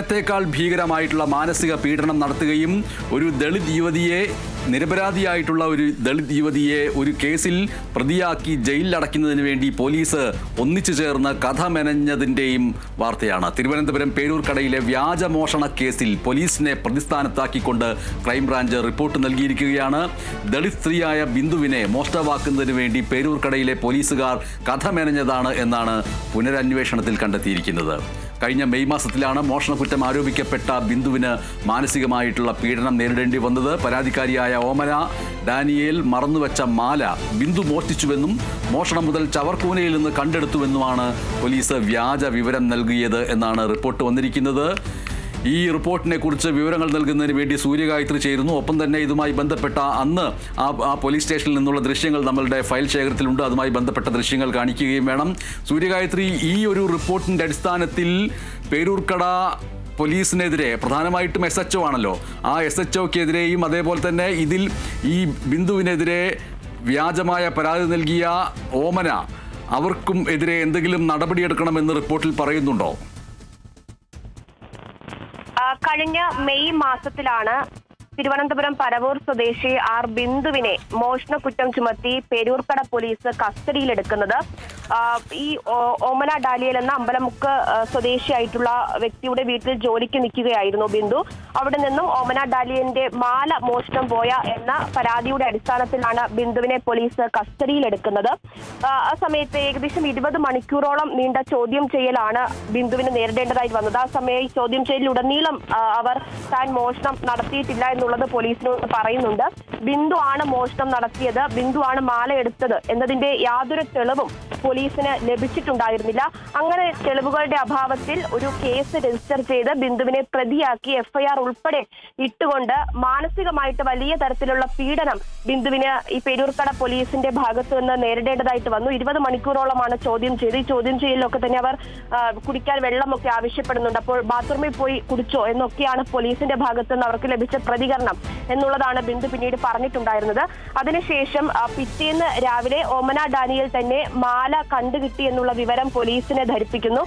ത്തേക്കാൾ ഭീകരമായിട്ടുള്ള മാനസിക പീഡനം നടത്തുകയും ഒരു ദളിത് യുവതിയെ നിരപരാധിയായിട്ടുള്ള ഒരു ദളിത് യുവതിയെ ഒരു കേസിൽ പ്രതിയാക്കി ജയിലിലടയ്ക്കുന്നതിന് വേണ്ടി പോലീസ് ഒന്നിച്ചു ചേർന്ന് കഥ മെനഞ്ഞതിന്റെയും വാർത്തയാണ്. തിരുവനന്തപുരം പേരൂർക്കടയിലെ വ്യാജമോഷണ കേസിൽ പോലീസിനെ പ്രതിസ്ഥാനത്താക്കിക്കൊണ്ട് ക്രൈംബ്രാഞ്ച് റിപ്പോർട്ട് നൽകിയിരിക്കുകയാണ്. ദളിത് സ്ത്രീയായ ബിന്ദുവിനെ മോഷ്ടവാക്കുന്നതിന് വേണ്ടി പേരൂർക്കടയിലെ പോലീസുകാർ കഥ മെനഞ്ഞതാണ് എന്നാണ് പുനരന്വേഷണത്തിൽ കണ്ടെത്തിയിരിക്കുന്നത്. കഴിഞ്ഞ മെയ് മാസത്തിലാണ് മോഷണക്കുറ്റം ആരോപിക്കപ്പെട്ട ബിന്ദുവിന് മാനസികമായിട്ടുള്ള പീഡനം നേരിടേണ്ടി വന്നത്. പരാതിക്കാരിയായ ഓമന ഡാനിയേൽ മറന്നുവെച്ച മാല ബിന്ദു മോഷ്ടിച്ചുവെന്നും മോഷണം മുതൽ ചവർക്കൂനയിൽ നിന്ന് കണ്ടെടുത്തുവെന്നുമാണ് പോലീസ് വ്യാജ വിവരം നൽകിയത് എന്നാണ് റിപ്പോർട്ട് വന്നിരിക്കുന്നത്. ഈ റിപ്പോർട്ടിനെ കുറിച്ച് വിവരങ്ങൾ നൽകുന്നതിന് വേണ്ടി സൂര്യഗായത്രി ചേരുന്നു. ഒപ്പം തന്നെ ഇതുമായി ബന്ധപ്പെട്ട അന്ന് ആ പോലീസ് സ്റ്റേഷനിൽ നിന്നുള്ള ദൃശ്യങ്ങൾ നമ്മളുടെ ഫയൽ ശേഖരത്തിലുണ്ട്. അതുമായി ബന്ധപ്പെട്ട ദൃശ്യങ്ങൾ കാണിക്കുകയും വേണം. സൂര്യഗായത്രി ഈ ഒരു റിപ്പോർട്ടിന്റെ അടിസ്ഥാനത്തിൽ പേരൂർക്കട പോലീസിനെതിരെ പ്രധാനമായിട്ടും എസ് എച്ച് ആണല്ലോ. ആ എസ് എച്ച് ഒക്കെതിരെയും അതേപോലെ തന്നെ ഇതിൽ ഈ ബിന്ദുവിനെതിരെ വ്യാജമായ പരാതി നൽകിയ ഓമന അവർക്കും എതിരെ എന്തെങ്കിലും നടപടിയെടുക്കണമെന്ന് റിപ്പോർട്ടിൽ പറയുന്നുണ്ടോ? കഴിഞ്ഞ മെയ് മാസത്തിലാണ് തിരുവനന്തപുരം പരവൂർ സ്വദേശി ആർ ബിന്ദുവിനെ മോഷണ കുറ്റം ചുമത്തി പേരൂർക്കട പോലീസ് കസ്റ്റഡിയിലെടുക്കുന്നത്. ഈ ഓമന ഡാലിയൽ എന്ന അമ്പലമുക്ക് സ്വദേശിയായിട്ടുള്ള വ്യക്തിയുടെ വീട്ടിൽ ജോലിക്ക് നിൽക്കുകയായിരുന്നു ബിന്ദു. അവിടെ നിന്നും ഓമന ഡാലിയന്റെ മാല മോഷണം പോയ എന്ന പരാതിയുടെ അടിസ്ഥാനത്തിലാണ് ബിന്ദുവിനെ പോലീസ് കസ്റ്റഡിയിലെടുക്കുന്നത്. ആ, സമയത്ത് ഏകദേശം ഇരുപത് മണിക്കൂറോളം നീണ്ട ചോദ്യം ചെയ്യലാണ് ബിന്ദുവിന് നേരിടേണ്ടതായി വന്നത്. ആ സമയം ഈ ചോദ്യം ചെയ്യലിലുടനീളം ആ, അവർ താൻ മോഷണം നടത്തിയിട്ടില്ല എന്നുള്ളത് പോലീസിനോട് പറയുന്നുണ്ട്. ബിന്ദു ആണ് മോഷണം നടത്തിയത് ബിന്ദു ആണ് മാല എടുത്തത് എന്നതിന്റെ യാതൊരു തെളിവും പോലീസിന് ലഭിച്ചിട്ടുണ്ടായിരുന്നില്ല. അങ്ങനെ തെളിവുകളുടെ അഭാവത്തിൽ ഒരു കേസ് രജിസ്റ്റർ ചെയ്ത് ബിന്ദുവിനെ പ്രതിയാക്കി എഫ്ഐആർ ഉൾപ്പെടെ ഇട്ടുകൊണ്ട് മാനസികമായിട്ട് വലിയ തരത്തിലുള്ള പീഡനം ബിന്ദുവിന് ഈ പേരൂർക്കട പോലീസിന്റെ ഭാഗത്തു നിന്ന് നേരിടേണ്ടതായിട്ട് വന്നു. ഇരുപത് മണിക്കൂറോളമാണ് ചോദ്യം ചെയ്ത്. ഈ ചോദ്യം ചെയ്യലിലൊക്കെ തന്നെ അവർ കുടിക്കാൻ വെള്ളമൊക്കെ ആവശ്യപ്പെടുന്നുണ്ട്. അപ്പോൾ ബാത്റൂമിൽ പോയി കുടിച്ചോ എന്നൊക്കെയാണ് പോലീസിന്റെ ഭാഗത്തു നിന്ന് അവർക്ക് ലഭിച്ച പ്രതികരണം എന്നുള്ളതാണ് ബിന്ദു പിന്നീട് പറഞ്ഞിട്ടുണ്ടായിരുന്നത്. അതിനുശേഷം പിറ്റേന്ന് രാവിലെ ഓമന ഡാനിയൽ തന്നെ മാല കണ്ടുകിട്ടി എന്നുള്ള വിവരം പോലീസിനെ ധരിപ്പിക്കുന്നു.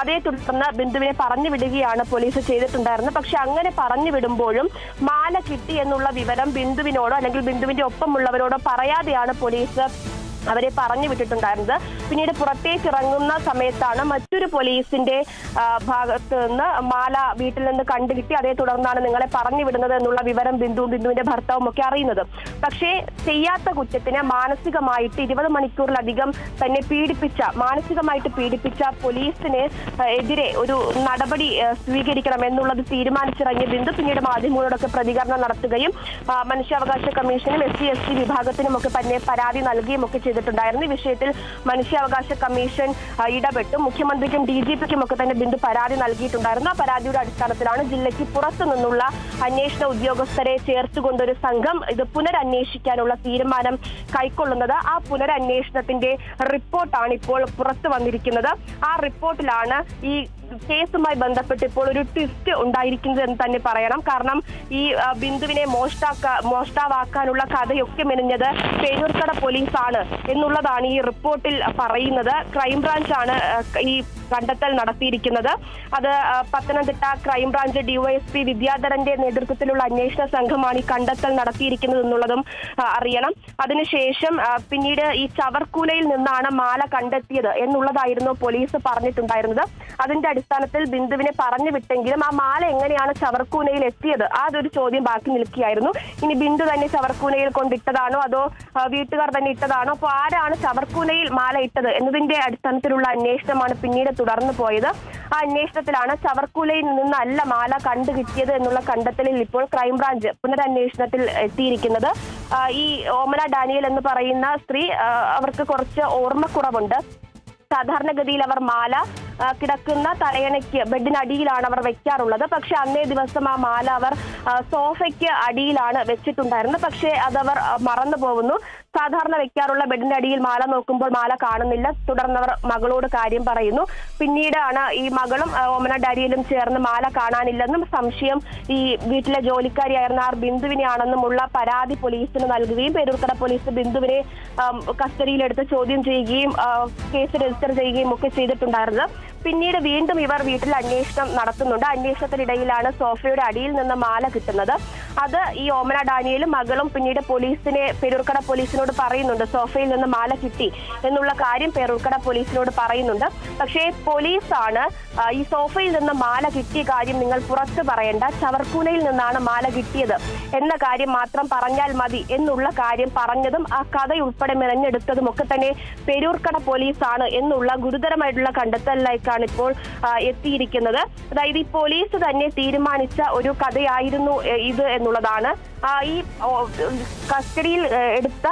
അതേ തുടർന്ന് ബിന്ദുവിനെ പറഞ്ഞു വിടുകയാണ് പോലീസ് ചെയ്തിട്ടുണ്ടായിരുന്നത്. പക്ഷെ അങ്ങനെ പറഞ്ഞു വിടുമ്പോഴും മാല കിട്ടി എന്നുള്ള വിവരം ബിന്ദുവിനോടോ അല്ലെങ്കിൽ ബിന്ദുവിന്റെ ഒപ്പമുള്ളവരോടോ പറയാതെയാണ് പോലീസ് അവരെ പറഞ്ഞു വിട്ടിട്ടുണ്ടായിരുന്നത്. പിന്നീട് പുറത്തേക്ക് ഇറങ്ങുന്ന സമയത്താണ് മറ്റൊരു പോലീസിന്റെ ഭാഗത്ത് നിന്ന് മാല വീട്ടിൽ നിന്ന് കണ്ടുകിട്ടി. അതേ തുടർന്നാണ് നിങ്ങളെ പറഞ്ഞു വിടുന്നത് എന്നുള്ള വിവരം ബിന്ദു ബിന്ദുവിന്റെ ഭർത്താവും ഒക്കെ അറിയുന്നത്. പക്ഷേ ചെയ്യാത്ത കുറ്റത്തിന് മാനസികമായിട്ട് ഇരുപത് മണിക്കൂറിലധികം തന്നെ പീഡിപ്പിച്ച മാനസികമായിട്ട് പീഡിപ്പിച്ച പോലീസിന് എതിരെ ഒരു നടപടി സ്വീകരിക്കണം എന്നുള്ളത് തീരുമാനിച്ചിറങ്ങിയ ബിന്ദു പിന്നീട് മാധ്യമങ്ങളോടൊക്കെ പ്രതികരണം നടത്തുകയും മനുഷ്യാവകാശ കമ്മീഷനും എസ് സി എസ് ടി വിഭാഗത്തിനും ഒക്കെ തന്നെ പരാതി നൽകുകയും ഒക്കെ ചെയ്തിട്ടുണ്ടായിരുന്നു. ഈ വിഷയത്തിൽ മനുഷ്യാവകാശ കമ്മീഷൻ ഇടപെട്ടു. മുഖ്യമന്ത്രിക്കും ഡി ജി പിക്കും ഒക്കെ തന്നെ ബിന്ദു പരാതി നൽകിയിട്ടുണ്ടായിരുന്നു. ആ പരാതിയുടെ അടിസ്ഥാനത്തിലാണ് ജില്ലയ്ക്ക് പുറത്തു നിന്നുള്ള അന്വേഷണ ഉദ്യോഗസ്ഥരെ ചേർത്തുകൊണ്ടൊരു സംഘം ഇത് പുനരന്വേഷിക്കാനുള്ള തീരുമാനം കൈക്കൊള്ളുന്നത്. ആ പുനരന്വേഷണത്തിന്റെ റിപ്പോർട്ടാണ് ഇപ്പോൾ പുറത്തു വന്നിരിക്കുന്നത്. ആ റിപ്പോർട്ടിലാണ് ഈ കേസുമായി ബന്ധപ്പെട്ട് ഇപ്പോൾ ഒരു ട്വിസ്റ്റ് ഉണ്ടായിരിക്കുന്നത് എന്ന് തന്നെ പറയണം. കാരണം ഈ ബിന്ദുവിനെ മോഷ്ടാക്ക മോഷ്ടാവാക്കാനുള്ള കഥയൊക്കെ മെനഞ്ഞത് പേരൂർക്കട പോലീസാണ് എന്നുള്ളതാണ് ഈ റിപ്പോർട്ടിൽ പറയുന്നത്. ക്രൈംബ്രാഞ്ചാണ് ഈ കണ്ടെത്തൽ നടത്തിയിരിക്കുന്നത്. അത് പത്തനംതിട്ട ക്രൈംബ്രാഞ്ച് ഡിവൈഎസ്പി വിദ്യാധരന്റെ നേതൃത്വത്തിലുള്ള അന്വേഷണ സംഘമാണ് ഈ കണ്ടെത്തൽ നടത്തിയിരിക്കുന്നത് എന്നുള്ളതും അറിയണം. അതിനുശേഷം പിന്നീട് ഈ ചവർക്കൂലയിൽ നിന്നാണ് മാല കണ്ടെത്തിയത് എന്നുള്ളതായിരുന്നു പോലീസ് പറഞ്ഞിട്ടുണ്ടായിരുന്നത്. അതിന്റെ അടിസ്ഥാനത്തിൽ ബിന്ദുവിനെ പറഞ്ഞു വിട്ടെങ്കിലും ആ മാല എങ്ങനെയാണ് ചവർക്കൂനയിൽ എത്തിയത്? അതൊരു ചോദ്യം ബാക്കി നിൽക്കുകയായിരുന്നു. ഇനി ബിന്ദു തന്നെ ചവർക്കൂനയിൽ കൊണ്ടിട്ടതാണോ അതോ വീട്ടുകാർ തന്നെ ഇട്ടതാണോ? അപ്പോൾ ആരാണ് ചവർക്കൂനയിൽ മാല ഇട്ടത് എന്നതിന്റെ അടിസ്ഥാനത്തിലുള്ള അന്വേഷണമാണ് പിന്നീട് തുടർന്നു പോയത്. ആ അന്വേഷണത്തിലാണ് ചവർക്കൂലയിൽ നിന്നല്ല മാല കണ്ടു കിട്ടിയത് എന്നുള്ള കണ്ടെത്തലിൽ ഇപ്പോൾ ക്രൈംബ്രാഞ്ച് പുനരന്വേഷണത്തിൽ എത്തിയിരിക്കുന്നത്. ഈ ഓമന ഡാനിയൽ എന്ന് പറയുന്ന സ്ത്രീ അവർക്ക് കുറച്ച് ഓർമ്മക്കുറവുണ്ട്. സാധാരണഗതിയിൽ അവർ മാല കിടക്കുന്ന തലയണയ്ക്ക് ബെഡിനടിയിലാണ് അവർ വെക്കാറുള്ളത്. പക്ഷെ അന്നേ ദിവസം ആ മാല അവർ സോഫയ്ക്ക് അടിയിലാണ് വെച്ചിട്ടുണ്ടായിരുന്നത്. പക്ഷേ അതവർ മറന്നു പോകുന്നു. സാധാരണ വെക്കാറുള്ള ബെഡിന്റെ അടിയിൽ മാല നോക്കുമ്പോൾ മാല കാണുന്നില്ല. തുടർന്നവർ മകളോട് കാര്യം പറയുന്നു. പിന്നീടാണ് ഈ മകളും ഓമന ഡാരിയിലും ചേർന്ന് മാല കാണാനില്ലെന്നും സംശയം ഈ വീട്ടിലെ ജോലിക്കാരിയായിരുന്ന ആർ ബിന്ദുവിനെയാണെന്നുമുള്ള പരാതി പോലീസിന് നൽകുകയും പേരൂർക്കട പോലീസ് ബിന്ദുവിനെ കസ്റ്റഡിയിലെടുത്ത് ചോദ്യം ചെയ്യുകയും കേസ് രജിസ്റ്റർ ചെയ്യുകയും ഒക്കെ ചെയ്തിട്ടുണ്ടായിരുന്നത്. പിന്നീട് വീണ്ടും ഇവർ വീട്ടിൽ അന്വേഷണം നടത്തുന്നുണ്ട്. അന്വേഷണത്തിനിടയിലാണ് സോഫയുടെ അടിയിൽ നിന്ന് മാല കിട്ടുന്നത്. അത് ഈ ഓമന ഡാനിയലും മകളും പിന്നീട് പോലീസിനെ പേരൂർക്കട പോലീസിനോട് പറയുന്നുണ്ട്. സോഫയിൽ നിന്ന് മാല കിട്ടി എന്നുള്ള കാര്യം പേരൂർക്കട പോലീസിനോട് പറയുന്നുണ്ട്. പക്ഷേ പോലീസാണ് ഈ സോഫയിൽ നിന്ന് മാല കിട്ടിയ കാര്യം നിങ്ങൾ പുറത്ത് പറയേണ്ട. ചവർക്കൂനയിൽ നിന്നാണ് മാല കിട്ടിയത് എന്ന കാര്യം മാത്രം പറഞ്ഞാൽ മതി എന്നുള്ള കാര്യം പറഞ്ഞതും ആ കഥ ഉൾപ്പെടെ മെനഞ്ഞെടുത്തതും ഒക്കെ തന്നെ പെരൂർക്കട പോലീസാണ് എന്നുള്ള ഗുരുതരമായിട്ടുള്ള കണ്ടെത്തലിലേക്കാണ് ഇപ്പോൾ എത്തിയിരിക്കുന്നത്. അതായത് ഈ പോലീസ് തന്നെ തീരുമാനിച്ച ഒരു കഥയായിരുന്നു ഇത് ഇത് എന്നുള്ളതാണ്. ഈ കസ്റ്റഡിയിൽ എടുത്ത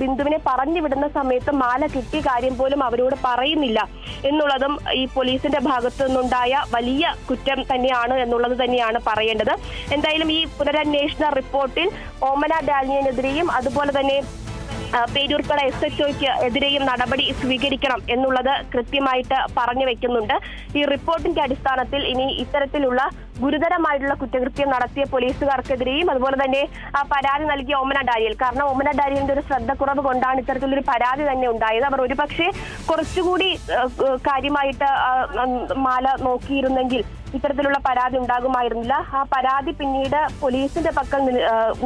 ബിന്ദുവിനെ പറഞ്ഞു വിടുന്ന സമയത്ത് മാല കിട്ടിയ കാര്യം പോലും അവരോട് പറയുന്നില്ല എന്നുള്ളതും ഈ പോലീസിന്റെ ഭാഗത്തു നിന്നുണ്ടായ വലിയ കുറ്റം തന്നെയാണ് എന്നുള്ളത് തന്നെയാണ് പറയേണ്ടത്. എന്തായാലും ഈ പുനരന്വേഷണ റിപ്പോർട്ടിൽ ഓമന ഡാലിയനെതിരെയും അതുപോലെ തന്നെ പേരൂർക്കട എസ് എച്ച് ഒക്ക് എതിരെയും നടപടി സ്വീകരിക്കണം എന്നുള്ളത് കൃത്യമായിട്ട് പറഞ്ഞു വെക്കുന്നുണ്ട്. ഈ റിപ്പോർട്ടിന്റെ അടിസ്ഥാനത്തിൽ ഇനി ഇത്തരത്തിലുള്ള ഗുരുതരമായിട്ടുള്ള കുറ്റകൃത്യം നടത്തിയ പോലീസുകാർക്കെതിരെയും അതുപോലെ തന്നെ പരാതി നൽകിയ ഓമന ഡാരിയൽ. കാരണം ഓമന ഡാരിയലിന്റെ ഒരു ശ്രദ്ധക്കുറവ് കൊണ്ടാണ് ഇത്തരത്തിലൊരു പരാതി തന്നെ ഉണ്ടായത്. അവർ ഒരുപക്ഷെ കുറച്ചുകൂടി കാര്യമായിട്ട് മാല നോക്കിയിരുന്നെങ്കിൽ ഇത്തരത്തിലുള്ള പരാതി ഉണ്ടാകുമായിരുന്നില്ല. ആ പരാതി പിന്നീട് പോലീസിന്റെ പക്കൽ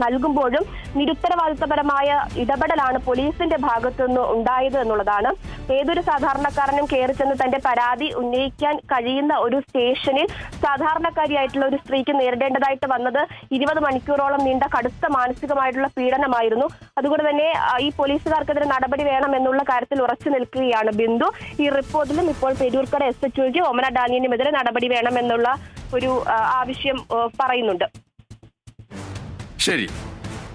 നൽകുമ്പോഴും നിരുത്തരവാദിത്തപരമായ ഇടപെടലാണ് പോലീസിന്റെ ഭാഗത്തു നിന്ന് ഉണ്ടായത് എന്നുള്ളതാണ്. ഏതൊരു സാധാരണക്കാരനും കയറി ചെന്ന് തന്റെ പരാതി ഉന്നയിക്കാൻ കഴിയുന്ന ഒരു സ്റ്റേഷനിൽ സാധാരണക്കാരിയായിട്ടുള്ള ഒരു സ്ത്രീക്ക് നേരിടേണ്ടതായിട്ട് വന്നത് ഇരുപത് മണിക്കൂറോളം നീണ്ട കടുത്ത മാനസികമായിട്ടുള്ള പീഡനമായിരുന്നു. അതുകൊണ്ട് തന്നെ ഈ പോലീസുകാർക്കെതിരെ നടപടി വേണം എന്നുള്ള കാര്യത്തിൽ ഉറച്ചു നിൽക്കുകയാണ് ബിന്ദു. ഈ റിപ്പോർട്ടിലും ഇപ്പോൾ പെരൂർക്കട എസ് എച്ച് ഒമന ഡാനിയനുമെതിരെ നടപടി വേണം എന്നുള്ള ഒരു ആവശ്യം പറയുന്നുണ്ട്. ശരി.